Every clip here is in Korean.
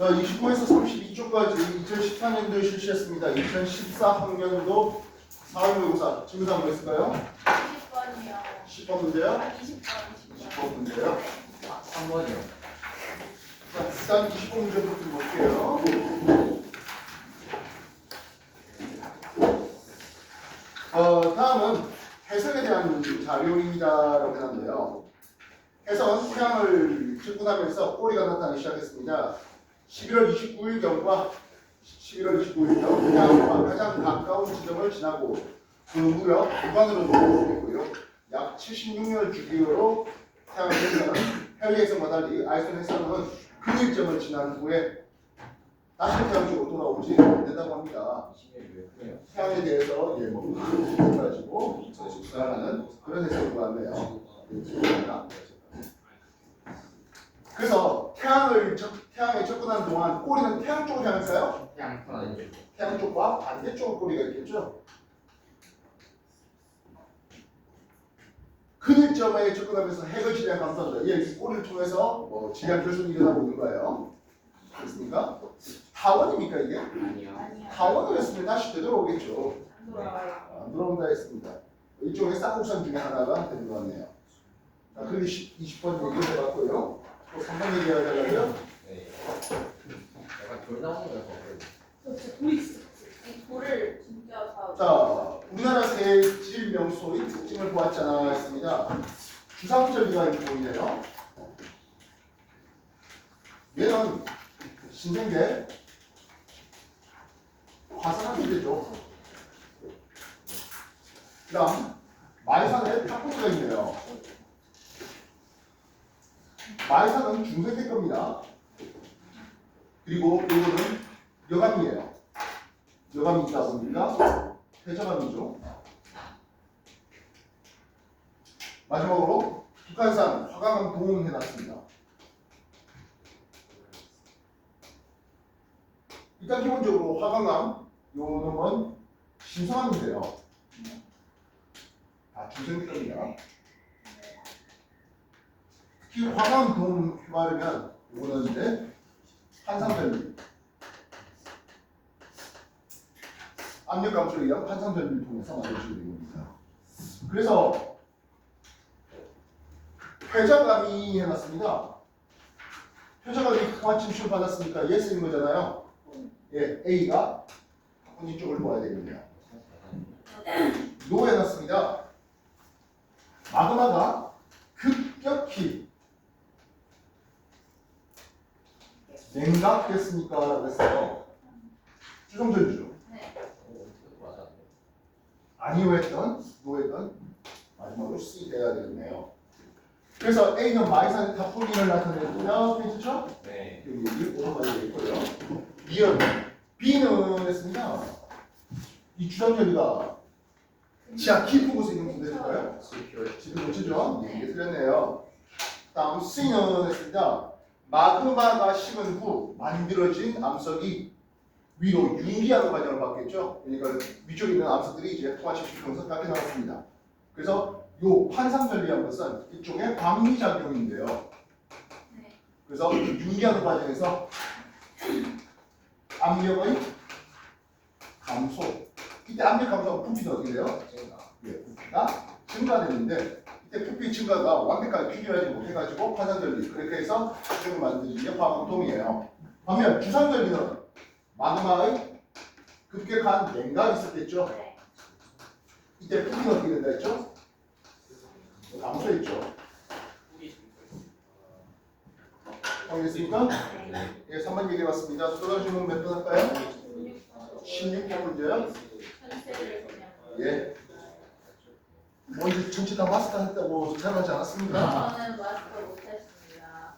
자, 29에서 32초까지 2014년도에 실시했습니다. 2014 학년도 사회모의고사 지문사 뭐 했을까요? 20번이요. 10번 문제요? 20번, 20번. 10번 문제요? 3번이요. 자, 일단 20번 문제부터 볼게요. 어, 다음은 해석에 대한 자료입니다라고 해놨는데요. 해석은 태양을 직분하면서 꼬리가 나타나기 시작했습니다. 11월 29일 경과 11월 29일경 태양과 가장 가까운 지점을 지나고 그 무렵 수 있고요. 약 76년 주기로 태양을 보면 헬리에서와 달리 아이손 해상은 근일점을 지난 후에 다시 태양 쪽으로 돌아오지 않는다고 합니다. 태양에 대해서 예, 뭐 가지고 나가는 그런 해석을 구하네요. 그래서 태양을 접, 태양에 접근하는 동안 꼬리는 태양 쪽으로 향했어요? 그냥 편한 줄. 태양 쪽과 반대쪽으로 꼬리가 있겠죠? 근일점에 접근하면서 핵을 질량 감소한다. 이 꼬리를 통해서 뭐 질량 결손이 일어나고 있는 거예요. 됐습니까? 타원입니까 이게? 아니요. 타원을 했으면 다시 되돌아오겠죠. 안 돌아와요. 안 들어온다 했습니다. 이쪽에 쌍곡선 중에 하나가 되는 것 같네요. 자, 그리고 20, 번 얘기를 해봤고요. 또 3번 얘기하자고요. 네. 약간 돌 나오는 거예요. 저 진짜 돌이 있어. 이 돌을 진짜 다. 자, 우리나라 새질 명소의 특징을 보았잖아 했습니다. 주상절기가 보이네요. 얘는 신생계 화산화 존재죠. 그 다음 마이산에 탑포트가 있네요. 마이산은 중생계 겁니다. 그리고 이거는 여감이에요. 여감이 있다 보니까 해저감이죠. 마지막으로 북한산 화강암 동음 해놨습니다. 일단 기본적으로 화강암 요 놈은 신성함인데요. 아 중생입니다. 특히 화강암 동음 휘발유면 요거는 이 제 한산별미 압력 감소에 의한 환상전기를 통해서 만들어지게 된 겁니다. 그래서 회자감이 해놨습니다. 회자감이 통화 침수를 받았으니까 예 쓰는 거잖아요. 예, A가 학군이 쪽을 보아야 되겠네요. 노 해놨습니다. 마그마가 급격히 냉각됐으니까 라고 했어요. 네. 어, 어떻게 맞았네. 아니오 했던 노했던 마지막으로 C 돼야 되겠네요. 그래서 A는 마이산의 타폴린을 나타내고요. 괜찮죠? 네. 여기 여기 오토바이가 있고요. B는 B는 했습니다. 이 주장전이가 지하 깊은 곳에 있는 분들 될까요? 지금 놓치죠? 네, 틀렸네요. 다음 C는 했습니다. 마그마가 식은 후 만들어진 암석이 위로 융기하는 과정을 받겠죠. 그러니까 위쪽에 있는 암석들이 이제 통화식시키면서 밖에 나왔습니다. 그래서 요 환상전리한 것은 일종의 광미작용인데요. 네. 그래서 융기하는 과정에서 압력의 감소. 이때 압력 감소가 부피는 어떻게 돼요? 예, 부피가 증가되는데 부피 증가가 완벽하게 규정하지 못해가지고 화산전리 그렇게 해서 수정을 만드는 게 화학동이에요. 반면 주산전리는 마그마의 급격한 냉각이 있었겠죠. 네. 이때 부피가 어떻게 된다 했죠? 감소했죠. 알겠습니까? 네. 예, 3번 얘기해봤습니다. 수강 질문 몇 번 할까요? 16번 문제요. 예. 뭐 이제 전체 다 마스터 했다고 생각하지 않았습니다. 저는 마스터 못했습니다.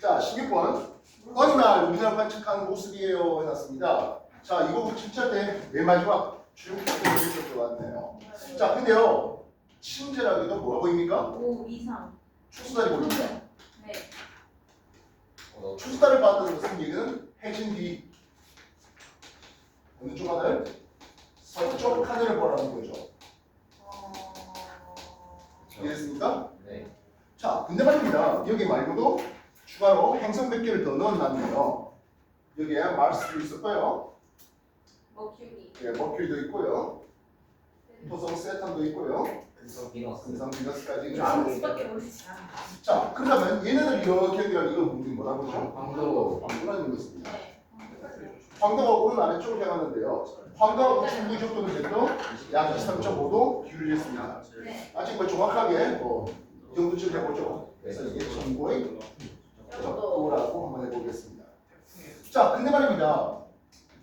자, 16번. 어느 날 우리나라 관측한 모습이에요 해놨습니다. 자, 이거 진짜 때 맨 마지막 중국에 들어왔네요. 자, 근데요. 친절하게도 뭐라 보입니까? 5 이상. 축수달이 보입니다. 네. 어, 축수달을 봤다는 것은 얘기는 해진 뒤 어느 쪽 하늘? 서쪽 하늘을 보라는 거죠. 어. 이해됐습니까? 네. 자, 근데 말입니다. 여기 말고도 추가로 행성 몇 개를 더 넣어놨네요. 여기에 마르스도 있었고요. 머큐리. 예, 머큐리도 있고요. 토성 세탄도 있고요. 금성 비너스. 금성 비너스까지 이거 있고. 밖에 모르지. 자, 그러면 얘네들 이렇게 연결한 이거 우리 뭐라고 그러죠? 황도. 광도라는 거 있습니다. 네. 오른 아래쪽으로 향하는데요. 황도가 우측 무적도는 몇 도? 약 23.5도 기울였습니다. 네. 아직 뭐 정확하게 뭐이 정도쯤 해보죠. 그래서 이게 전고의. 적도라고 한번 해보겠습니다. 자, 근데 말입니다.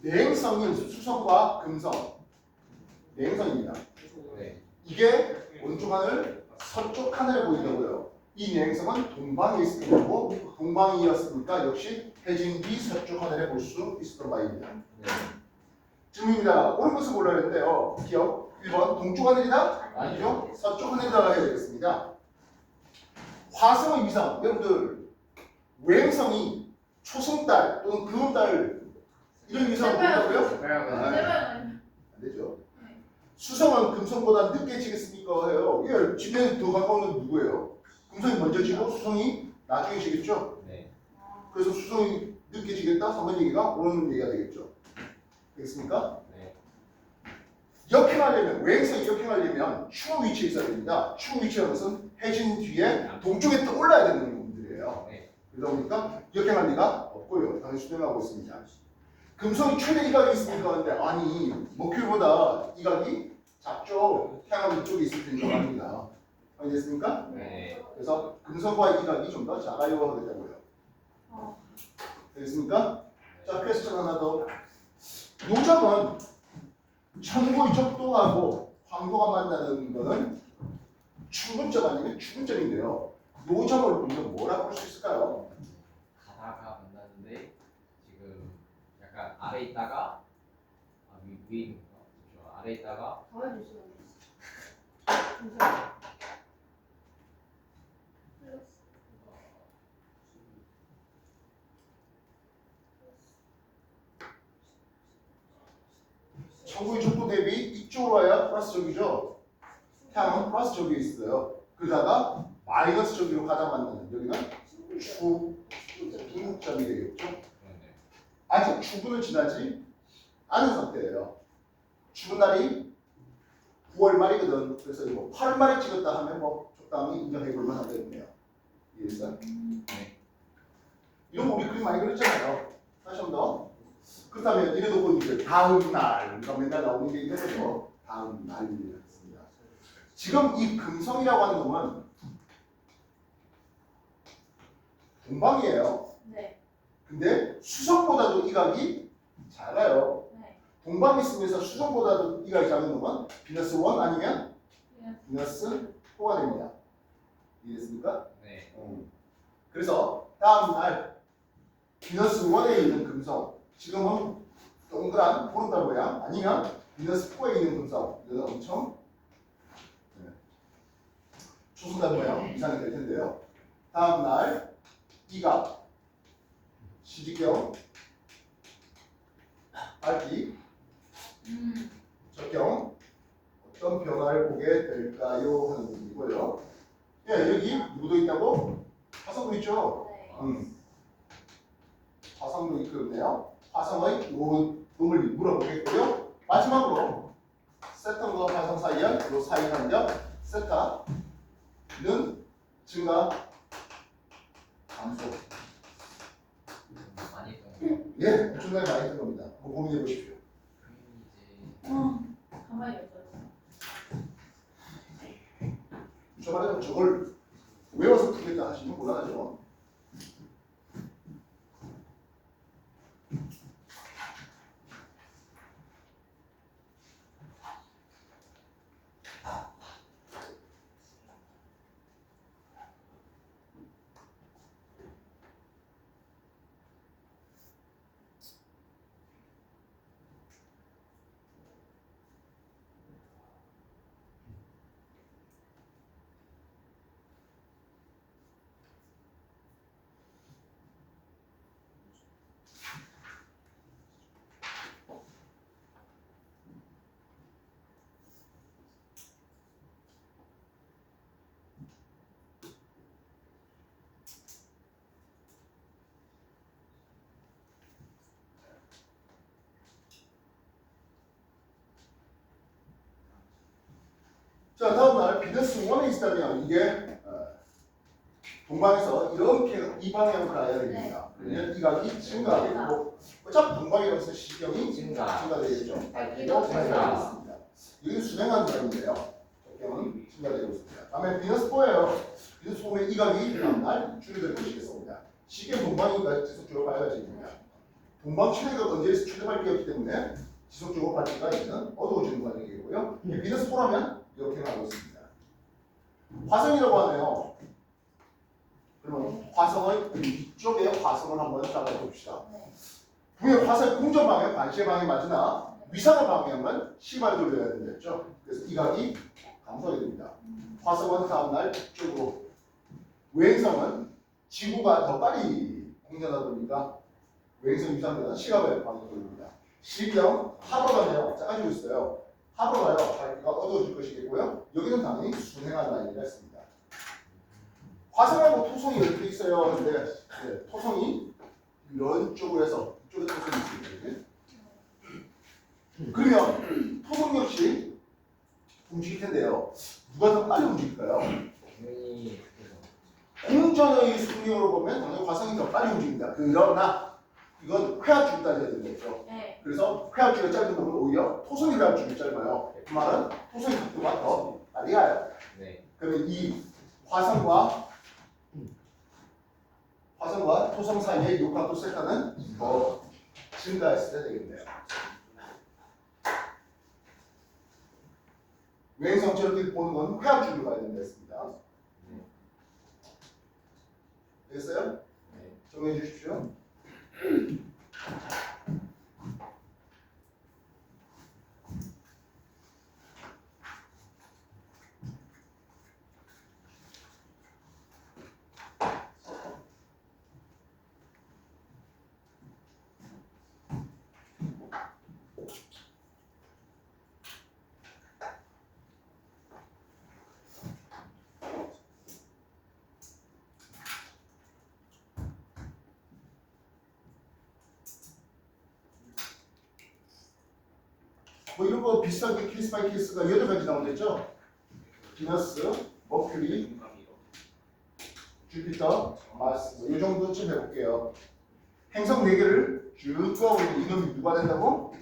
내행성인 수성과 금성, 내행성입니다. 네. 이게 오른쪽 하늘, 서쪽 하늘에 보인다고요. 이 내행성은 동방에 있을 거고 동방이었으니까 역시 해진 뒤 서쪽 하늘에 볼 수 있었던 바입니다. 네. 질문입니다. 옳은 것을 골라야 되는데요. 기억 1번 동쪽 하늘이다? 아니죠. 서쪽 하늘이다 해야 되겠습니다. 화성의 위성, 여러분들 외행성이 초승달 또는 금음달 이런 위성을 본다고요? 제발. 안 되죠. 수성은 금성보다 늦게 지겠습니까? 해요. 예, 지면 더 가까운 건 누구예요? 금성이 먼저 지고 수성이 나중에 지겠죠? 네. 그래서 수성이 늦게 지겠다? 3번 얘기가 옳은 얘기가 되겠죠. 되겠습니까? 네. 역행하려면, 외행성이 역행하려면 추운 위치에 있어야 됩니다. 추운 위치라는 것은 해진 뒤에 동쪽에 또 올라야 되는 부분들이에요. 네. 그러다 보니까 역행할 리가 없고요. 당연히 수행하고 있습니다. 금성이 최대 이각이 있습니까? 근데 아니 목표보다 이각이 작죠. 태양은 이쪽에 있을 테니까 말입니다. 알겠습니까? 네. 그래서 금성과 이각이 좀 더 작아요 하겠다고요. 어. 되겠습니까? 자, 퀘스천 하나 더. 요점은 천고의 적도하고 황도가 만나는 거는 충분점 아니면 충분점인데요. 요점을 보면 뭐라고 할수 있을까요? 가다가 만났는데 지금 약간 아래 있다가 아, 위, 위에 있는 거. 잠시만. 아래 있다가 더 해주시면 천고의 적도 대비 이쪽으로 와야 플러스 적이죠. 태양은 플러스 적이 있어요. 그러다가 마이너스 적으로 가다 만나는 여기는 추 중점이 되겠죠. 아직 추분을 지나지 않은 상태예요. 추분 날이 9월 말이거든. 그래서 뭐 8월 말에 찍었다 하면 뭐 적당히 인정해 볼 만하겠네요. 이해했어요? 네. 이런 거 우리 그림 많이 그렸잖아요. 다시 한 번 더. 그렇다면 이래도 뭐 이제 다음 날, 그러니까 맨날 나오는 게 있거든요. 다음 날이었습니다. 지금 이 금성이라고 하는 놈은 동방이에요. 네. 근데 수성보다도 이 각이 작아요. 네. 동방에 있으면서 수성보다도 이 각이 작은 놈은 비너스 1 아니면 네. 비너스 4가 됩니다. 이해됐습니까? 네. 음. 그래서 다음 날 비너스 1에 있는 금성 지금은 동그란 보름달 모양 아니면 비너스 4에 있는 금성 이거는 엄청 네. 초승달 모양 이상이 될 텐데요. 다음 날 이각 시직경 밝기 음. 적경 어떤 변화를 보게 될까요 하는 부분이고요. 예 여기 누구도 있다고 화성도 있죠. 네. 음. 화성도 있거든요. 화성의 요 놈을 물어보겠고요. 마지막으로 세턴과 화성 사이의 요 사이 간격 세타는 증가 감소. 많이 했던 거. 예, 엄청나게 많이 뜬 겁니다. 한번 고민해 보십시오. 어. 가만히 있어. 저 말은 저걸 외워서 풀겠다 하시면 곤란하죠. 비너스 원에 있다면 이게 어, 동방에서 이렇게 이 방향으로 가야 됩니다. 그러면 이 각이 증가하고 어차피 동방이라서 시경이 증가. 증가되겠죠. 밝기도 증가하겠습니다. 여기 순행하는 각인데요. 적경은 증가되고 있습니다. 다음에 비너스 4예요. 비너스 4면 이 각이 다음날 줄어들 것이겠습니다. 시계 동방이니까 지속적으로 밝아질 겁니다. 동방 최대가 언제 최대 밝기였기 때문에 지속적으로 밝기가 있는 어두워지는 과정이고요. 비너스 4라면 이렇게 가고 있습니다. 화성이라고 하네요. 그러면 화성의 위쪽에 화성을 한번 잡아 봅시다. 네. 분명 화성 공전 방향, 반시의 방향 맞으나 위상의 방향은 시발 돌려야 된다죠. 그래서 이 각이 감소하게 됩니다. 화성은 다음날 북쪽으로, 외행성은 지구가 더 빨리 공전하다 보니까 외행성 위상보다 시각의 방향을 돌립니다. 시경 하버가네요. 짜가지고 있어요. 하버가요. 밝기가 어두워질 것이겠고요. 여기는 당연히 순행한 라인이라 했습니다. 화성하고 토성이 이렇게 있어요. 근데 네, 토성이 이런 쪽으로 해서 이쪽에 토성이 있습니다. 그러면 토성 역시 움직일 텐데요. 누가 더 빨리 움직일까요? 공전의 승리로 보면 당연히 화성이 더 빨리 움직입니다. 그러나 이건 회합축이 따져야 되겠죠. 네. 그래서 회합축이 짧은 놈은 오히려 토성이 회합축이 짧아요. 그 말은 토성의 각도가 더 빨리 가요. 네. 그러면 이 화성과 화성과 토성 사이의 육각도 세타는 더 증가했을 때 되겠네요. 외행성 저렇게 보는 건 회합축으로 가야 된다 했습니다. 됐어요? 네. 정리해 주십시오. Mm-hmm. 비슷하게 케이스 바이 케이스가 여덟 가지 나오겠죠? 비너스, 머큐리, 주피터, 마스 뭐이 정도쯤 해볼게요. 행성 네 개를 쭉 꺼오면 이놈이 누가 된다고?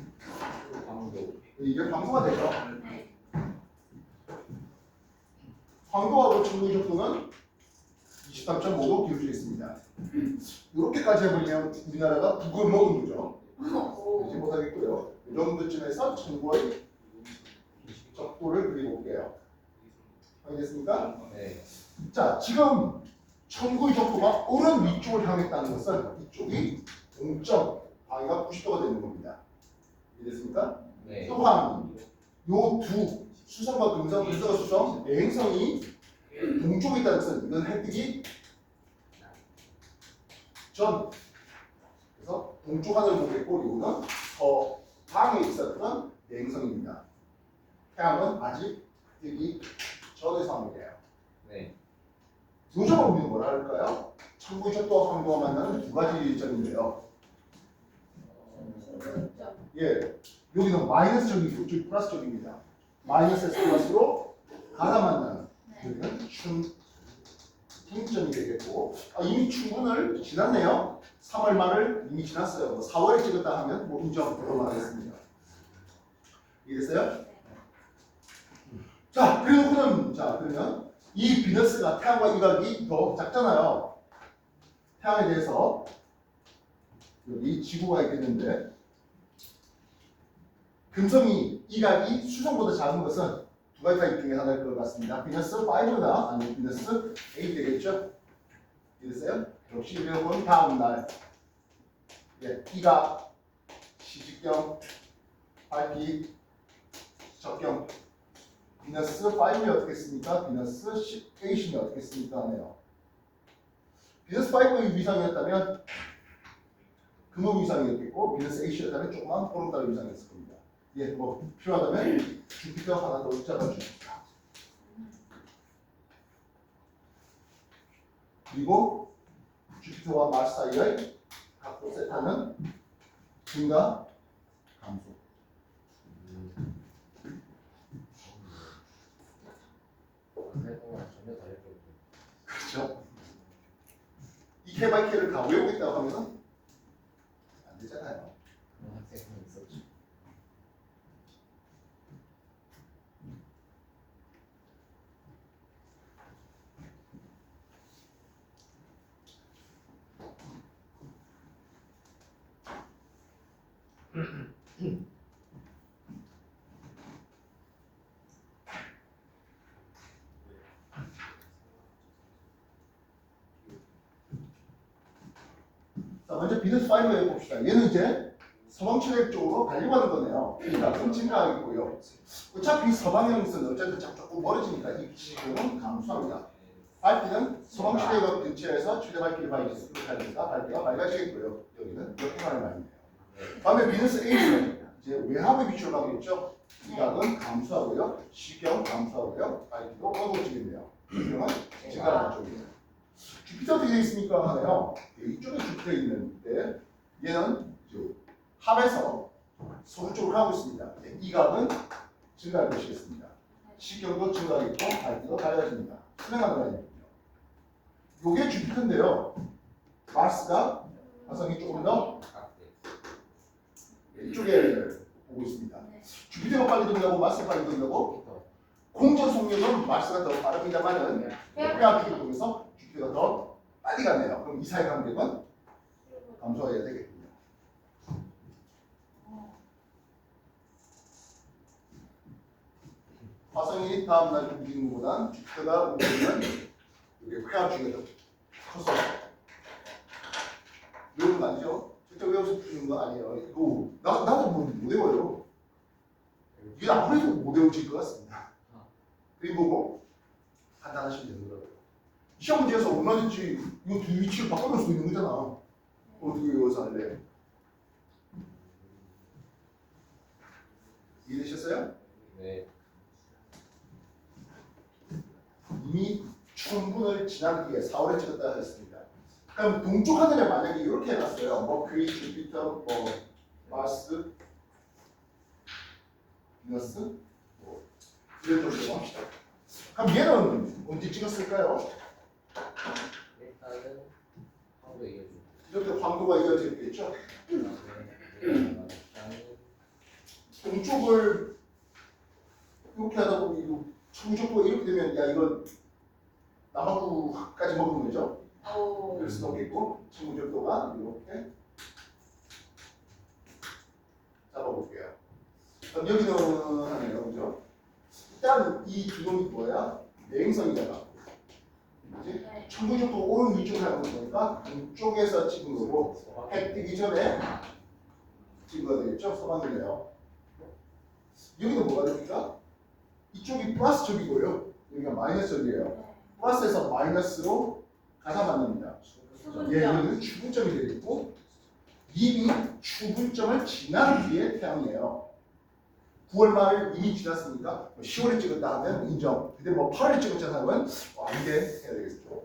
광도. 이게 광도가 되죠. 네. 광도하고 천국의 적도는 23.5도 기울어져 있습니다. 이렇게까지 해보면 우리나라가 북을 먹은 거죠. 그러지 못하겠고요. 이 정도쯤에서 천국의 적도를 그려볼게요. 알겠습니까? 네. 자, 지금 천구의 적도가 오른 위쪽을 향했다는 것은 이쪽이 동점 방위가 90도가 되는 겁니다. 이해됐습니까? 네. 또한 요두 수성과 금성, 금성과 수성 대행성이 동쪽에 있다는 것은 이건 햇빛이 전 그래서 동쪽 하늘을 보고 있고 이거는 서방에 있었던 대행성입니다. 태양은 아직 뜨기 전의 상황이에요. 네. 요점을 우리는 뭐라 할까요? 천구의 적도와 황도가 만나는 두 가지 점인데요. 예, 여기는 마이너스 적이 있고 저기 플러스 적입니다. 마이너스에서 플러스로 가다 만나는 네. 여기는 춘 중점이 되겠고 아, 이미 춘분을 지났네요. 3월 말을 이미 지났어요. 뭐 4월에 찍었다 하면 뭐 인정 그만하겠습니다. 이해됐어요? 자, 그리고는 자 그러면 이 비너스가 태양과 이각이 더 작잖아요. 태양에 대해서 여기 지구가 있겠는데 금성이 이각이 수성보다 작은 것은 두 가지 타입 중에 하나일 것 같습니다. 비너스 5나 아니면 비너스 8 되겠죠? 이랬어요? 역시 이번 다음 날 예, 이각 시직경 밝기 적경 비너스 5이 어떻겠습니까? 비너스 8이 어떻겠습니까? 하네요. 비너스 5의 위상이었다면 금호 위상이었겠고 비너스 8이었다면 조그만 보름달 위상이었을 겁니다. 예, 뭐 필요하다면 주피터 하나 더 잡아주십시오. 그리고 주피터와 마스 사이의 각도 세타는 증가, 감소. K by K를 다 외우겠다고 하면은 안 되잖아요. 그런 학생은 있었죠. 자, 먼저 비즈니스 파이브 해봅시다. 얘는 이제 서방출액 쪽으로 하는 거네요. 그러니까 좀 증가하겠고요. 어차피 서방형에서는 어쨌든 자- 조금 멀어지니까 이 지금은 감소합니다. 밝기는 서방출액 근처에서 최대 밝기를 하니까 밝기가 밝아지겠고요. 여기는 역행하는 말이네요. 다음에 비즈니스 A는 이제 외압의 비추를 하겠죠. 이각은 감소하고요. 시경 감소하고요. 밝기도 어두워지겠네요. 시경은 증가하는 쪽이에요. 주피터 어떻게 되어 있습니까? 하네요. 이쪽에 주피터 있는데 얘는 합에서 서로 쪽으로 하고 있습니다. 네, 이 각은 증가할 것이겠습니다. 시경도 증가하겠고 밝기도 밝아집니다. 수행하는 라인이군요. 요게 주피터인데요. 마스가 화성이 조금 더 각대. 이쪽에 보고 있습니다. 네. 주피터가 빨리 돈다고 마스가 빨리 돈다고. 공전 속력은 마스가 더 빠릅니다만은 회화 주기를 통해서 주피터가 더 빨리 가네요. 그럼 이 사이 간격은 감소해야 되겠군요. 화성이 다음날 움직이는 것보다 주표가 움직이면 이게 회화 중에 더 커서 외우는 거 아니죠? 직접 외워서 푸는 거 아니에요. 이거 나, 나도 뭐, 못 외워요. 이게 아무리 해도 못 외워질 것 같습니다. 그림 보고 판단하시면 되는 거라고요. 시험 문제에서 얼마든지 이거 두 위치를 바꿔놓을 수도 있는 거잖아. 어떻게 외워서 할래? 이해되셨어요? 네. 이미 충분을 지난 뒤에 4월에 찍었다 했습니다. 그럼 동쪽 하늘에 만약에 이렇게 해놨어요. 머큐리, 주피터, 뭐 마스, 비너스, 뭐 이런 쪽으로 합시다. 그럼 얘는 언제 찍었을까요? 일단은 하고 얘기해 줘. 이렇게. 그다음에 일단은 동쪽을 이렇게 하다 보면 이거 청쪽도 이렇게 되면 야 이거 남아구까지 먹은 거죠. 오. 그럴 수도 없겠고 친구적도가 이렇게 잡아볼게요. 그럼 여기는 하네요, 그죠? 일단 이 두 놈이 뭐야? 내행성이잖아. 그지? 네. 청구적도 오른 위쪽을 하는 거니까 안쪽에서 찍은 거고 해 뜨기 전에 찍은 거 되겠죠? 서방이네요. 여기는 뭐가 됩니까? 이쪽이 플러스 쪽이고요. 여기가 마이너스 쪽이에요. 네. 플러스에서 마이너스로 가사 만납니다. 예, 여기는 추분점이 되겠고 이미 추분점을 지난 뒤에 태양이에요. 9월 말 이미 지났으니까 10월에 찍었다 하면 인정. 근데 뭐 8월에 찍었잖아 하면 어, 안돼 해야 되겠죠.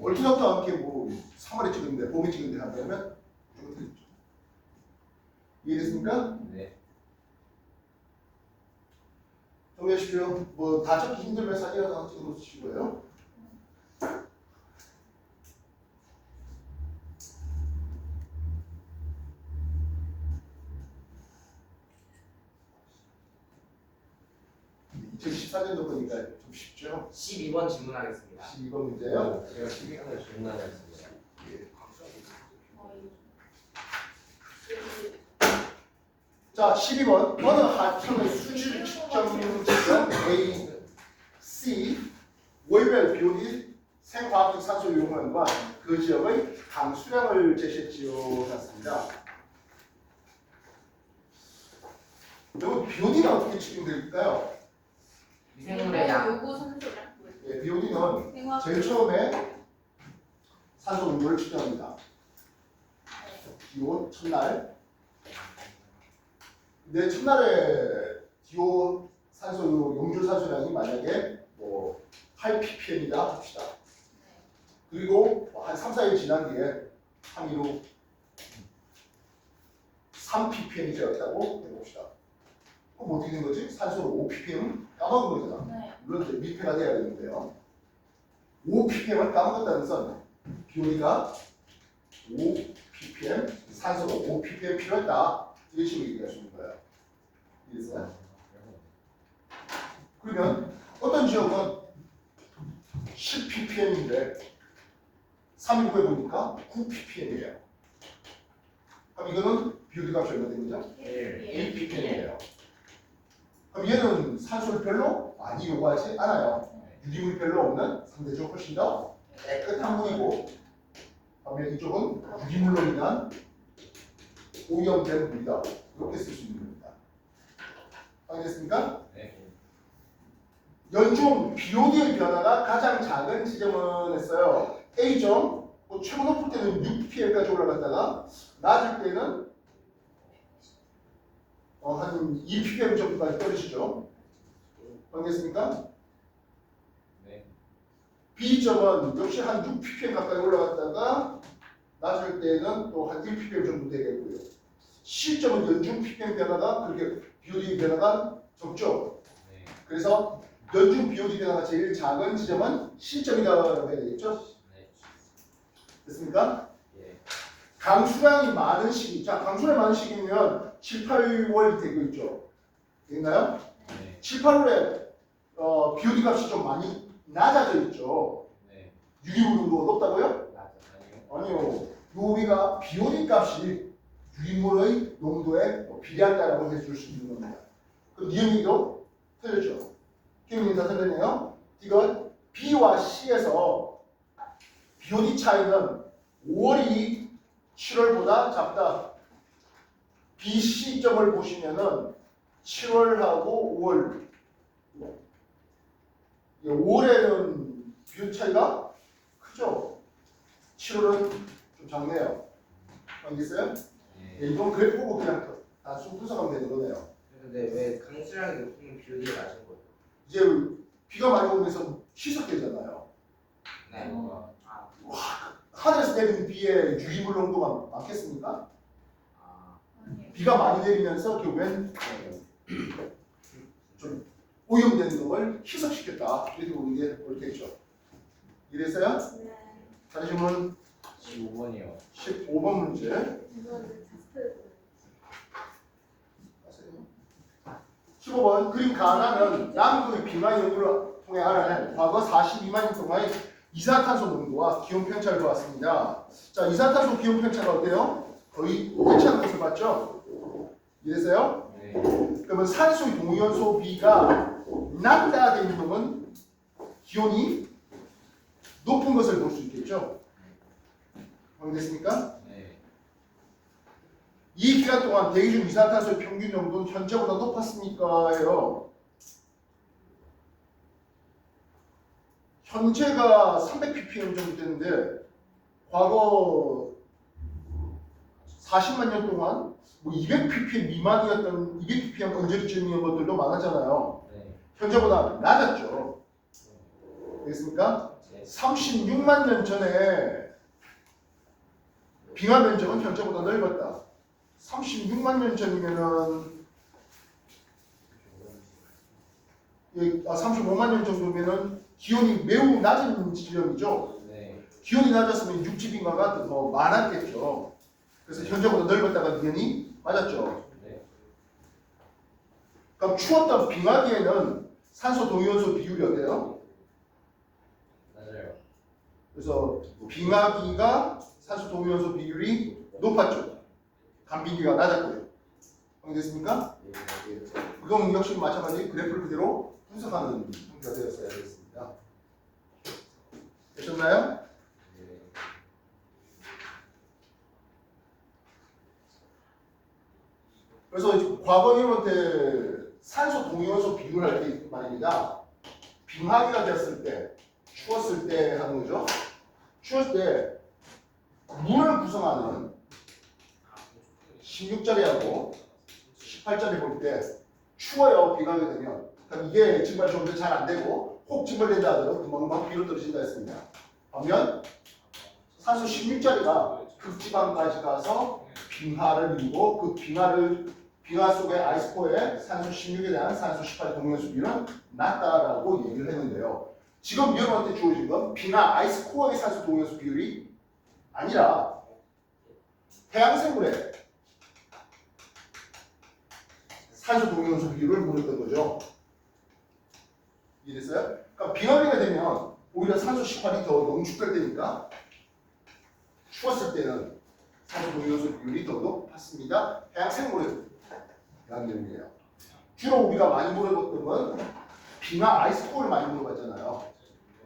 얼토당도 않게 뭐 3월에 찍었는데 봄에 찍었는데 하면 무조건 틀리죠. 이해됐습니까? 네. 정리하십시오. 뭐다 적기 힘들면 사진 하나 찍어 놓으시고요. 네, 2014년도 거니까 좀 쉽죠? 12번 질문하겠습니다. 12번 문제요. 제가 12분을 질문하겠습니다. 예. 자, 12번. 어느 하청의 수질 측정 지점 A, C, 월별 비율이 생화학적 산소 용량과 그 지역의 강수량을 제시했지요. 같습니다. 여기 BOD는 어떻게 측정될까요? 미생물의 양. 요구 산소량. 예, BOD는 생화. 제일 처음에 산소 농도를 측정합니다. 네. 디오 첫날. 근데 첫날에 디오 산소 용줄 산소량이 만약에 뭐 8ppm이다 합시다. 네. 그리고 뭐한 3, 4일 지난 뒤에 항이로 3ppm이 되었다고 해봅시다. 그럼 어떻게 된 거지? 산소로 5ppm 까먹은 거잖아. 네. 물론 이제 밀폐가 돼야 되는데요. 5ppm을 까먹었다는 건 비오리가 5 ppm, 산소가 5 ppm 필요했다. 이런 식으로 얘기할 수 있는 거예요. 이해했어요? 그러면 어떤 지역은 10 ppm인데 3일 후에 보니까 9 ppm이에요. 그럼 이거는 비율 값이 얼마 되는 거죠? 1 ppm이에요. 그럼 얘는 산소를 별로 많이 요구하지 않아요. 유기물이 별로 없는 상대적으로 훨씬 더 깨끗한 물이고 반면 이쪽은 유기물로 인한 오염된 물이다. 이렇게 쓸 수 있는 겁니다. 알겠습니까? 네. 연중 BOD의 변화가 가장 작은 지점은 했어요. A점, 뭐 최고 높을 때는 6pm까지 올라갔다가 낮을 때는 어, 한 2ppm 정도까지 떨어지죠. 알겠습니까? 네. B점은 역시 한 6ppm 가까이 올라갔다가 낮을 때는 또 한 1ppm 정도 되겠고요. C점은 연중 ppm 변화가 그렇게 BOD 변화가 적죠. 네. 그래서 연중 BOD 변화가 제일 작은 지점은 C점이라고 해야 되겠죠? 네. 됐습니까? 예. 강수량이 많은 시기, 자 강수량이 많은 시기면 7, 8월 되고 있죠. 됐나요? 네. 7, 8월에 어, BOD 값이 좀 많이 낮아져 있죠. 네. 유기물도 높다고요? 아니요. 아니요. 요비가 BOD 값이 유기물의 농도에 뭐 비례한다라고 해줄 수 있는 겁니다. 그럼 니은이도 틀렸죠. 기운이 다 틀렸네요. 이건 B와 C에서 BOD 차이는 5월이 7월보다 작다. B, C점을 보시면은 7월하고 5월. 5월에는 BOD 차이가 크죠. 7월은 좀 작네요. 알겠어요? 네. 네, 이건 그래프 보고 그냥 다쭉 분석하면 되는 거네요. 근데 왜 강수량이 높으면 비율이 낮은 거예요? 이제 비가 많이 오면서 희석되잖아요. 네. 뭔가 아, 하늘에서 내리는 비에 유기물 농도가 많겠습니까? 아, 비가 많이 내리면서 결국엔 어, 좀 오염된 걸 희석시켰다. 이렇게 보는 게 옳겠죠. 이래서요? 다시 질문 15번이요. 15번 문제. 이거는 자스트 15번 그림 가나는 남극의 빙하 연구를 통해 알아낸 과거 42만 년 동안의 이산탄소 농도와 기온 편차를 보았습니다. 자, 이산탄소 기온 편차가 어때요? 거의 일치하는 것을 봤죠? 이래서요? 네. 그러면 산소의 동위원소 B가 낮다 되는 놈은 기온이 높은 것을 볼 수 있겠죠? 알겠습니까? 네. 이 기간 동안 대기 중 이산탄소의 평균 농도는 현재보다 높았습니까? 해요. 현재가 300ppm 정도 되는데 과거 40만 년 동안 뭐 200ppm 미만이었던 200ppm 언저리쯤이었던 것들도 많았잖아요. 네. 현재보다 낮았죠. 되겠습니까? 네. 36만 년 전에 빙하 면적은 현재보다 넓었다. 36만 년 전이면은 예, 아, 35만 년 정도면은 기온이 매우 낮은 지점이죠. 네. 기온이 낮았으면 육지 빙하가 더 많았겠죠. 그래서 현재보다 넓었다가 니은이 맞았죠. 네. 그럼 추웠던 빙하기에는 산소 동위원소 비율이 어때요? 맞아요. 그래서 빙하기가 산소 동위원소 비율이 높았죠. 간빙기가 낮았고요. 알겠습니까? 이건 역시 마찬가지 그래프를 그대로 분석하는 형태가 되었어야 되겠습니다. 되셨나요? 네. 그래서 이제 과거 이런때 산소 동위원소 비율을 할때 말입니다. 빙하기가 됐을 때, 추웠을 때 하는 거죠. 추웠을 때 물을 구성하는 16짜리하고 18짜리 볼 때 추워요 비가게 되면 그럼 이게 증발 좀더잘안 되고 혹 증발된다 하더라도 금방금방 비로 떨어진다 했습니다. 반면 산소 16짜리가 극지방까지 가서 빙하를 이루고 그 빙하를 빙하 속의 아이스코어에 산소 16에 대한 산소 18의 동면 수 비율은 낮다라고 얘기를 했는데요. 지금 여러분한테 주어진 건 빙하 아이스코어의 산소 동면수 비율이 아니라 해양생물의 산소 동위원소 비율을 모르던 거죠. 이해됐어요? 그러니까 빙하기가 되면 오히려 산소 식환이 더 농축될 때니까 추웠을 때는 산소 동위원소 비율이 더 높았습니다. 해양 생물에 대한 내용이에요. 주로 우리가 많이 물어봤던 건 빙하 아이스콜을 많이 물어봤잖아요.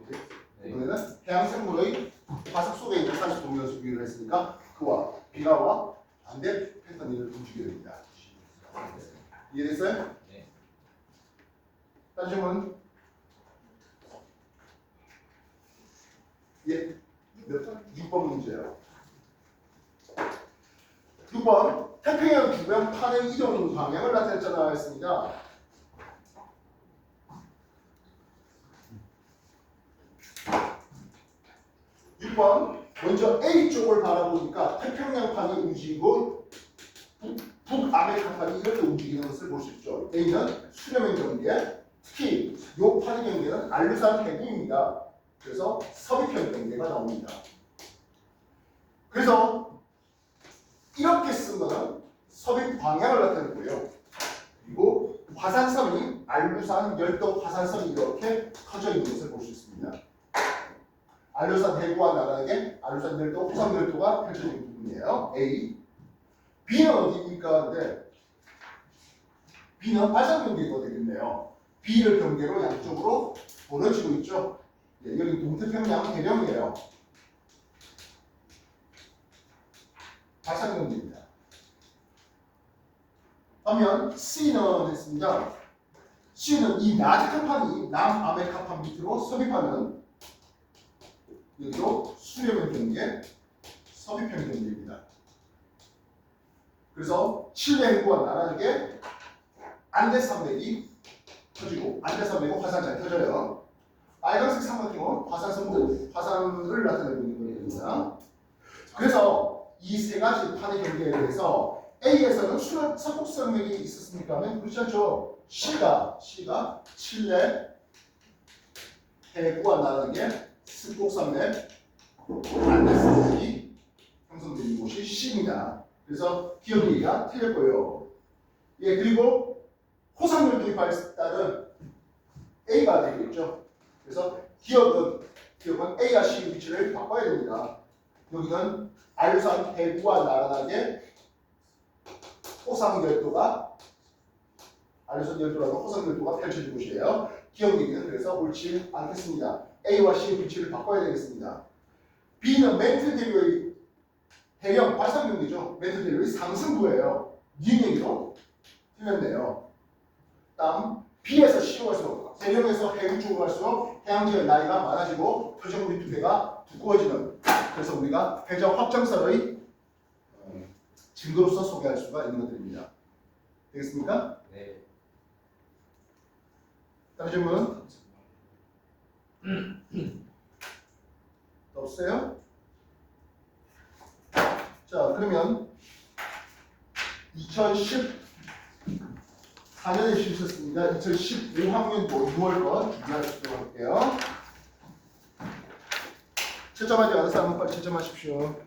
네. 이번에는 해양 생물의 화석 속에 있는 산소 동위원소 비율을 했으니까 그와 빙하와 반대 패턴을 움직여야 됩니다. 이해됐어요? 네. 다른 질문? 예, 몇, 6번 문제예요. 6번 태평양 주변 판의 이동 방향을 나타냈잖아 했습니다. 육번 먼저 A 쪽을 바라보니까 태평양판이 움직이고 북, 북아메리카판이 이렇게 움직이는 것을 볼 수 있죠. A는 수렴행 경계, 특히 요 판의 경계는 알루산 해구입니다. 그래서 서비편 경계가 나옵니다. 그래서 이렇게 쓴 거는 서비 방향을 나타내고요. 그리고 화산섬이 알루산 열도 화산섬이 이렇게 터져 있는 것을 볼 수 있습니다. 알루산 해구와 나란하게 알루산 열도, 호상 열도가 펼쳐진 부분이에요. A. B는 어디입니까? 근데 B는 발산 경계가 되겠네요. B를 경계로 양쪽으로 벌어지고 있죠. 예, 여기 동태평양 대령이에요. 발산 경계입니다. 하면 C는 했습니다. C는 이 나지카판이 남아메리카판 밑으로 섭입하는 여기도 수렴형 경계, 섭입형 경계입니다. 그래서 칠레 해구와 나란하게 안대 산 맥이 터지고 안대 산 맥은 화산 잘 터져요. 빨간색 삼각형은 화산성들, 화산을 나타내고 있는 겁니다. 그래서 이 세 가지 판의 경계에 대해서 A에서는 수납 서북산맥이 있었습니까? 않죠. C가 C가 칠레 해구와 나란하게 습곡산맥 안데스산맥이 형성되는 곳이 C입니다. 그래서 기억이가 거예요. 예 그리고 호상열도의 발달은 A가 되겠죠. 그래서 기억은 기억은 A와 C의 위치를 바꿔야 됩니다. 여기는 알루산 해구와 나란하게 호상열도가 알루산 열도라는 호상열도가 펼쳐진 곳이에요. 기억이는 그래서 옳지 않겠습니다. A와 C의 위치를 바꿔야 되겠습니다. B는 멘틀 대류의 대형 발상경이죠. 멘틀 대류의 상승부예요. 니은행이로 틀렸네요. 다음 B에서 C로 갈수 록 대형에서 해구 쪽으로 갈수록 해양지의 나이가 많아지고 표정우리 두께가 두꺼워지는 그래서 우리가 회전 확정설의 어, 증거로서 소개할 수가 있는 것들입니다. 되겠습니까? 네. 다른 질문 더 없어요? 자 그러면 2014년에 실으셨습니다. 2015학년도 6월 거 준비하시도록 할게요. 채점하지 않은 사람은 빨리 채점하십시오.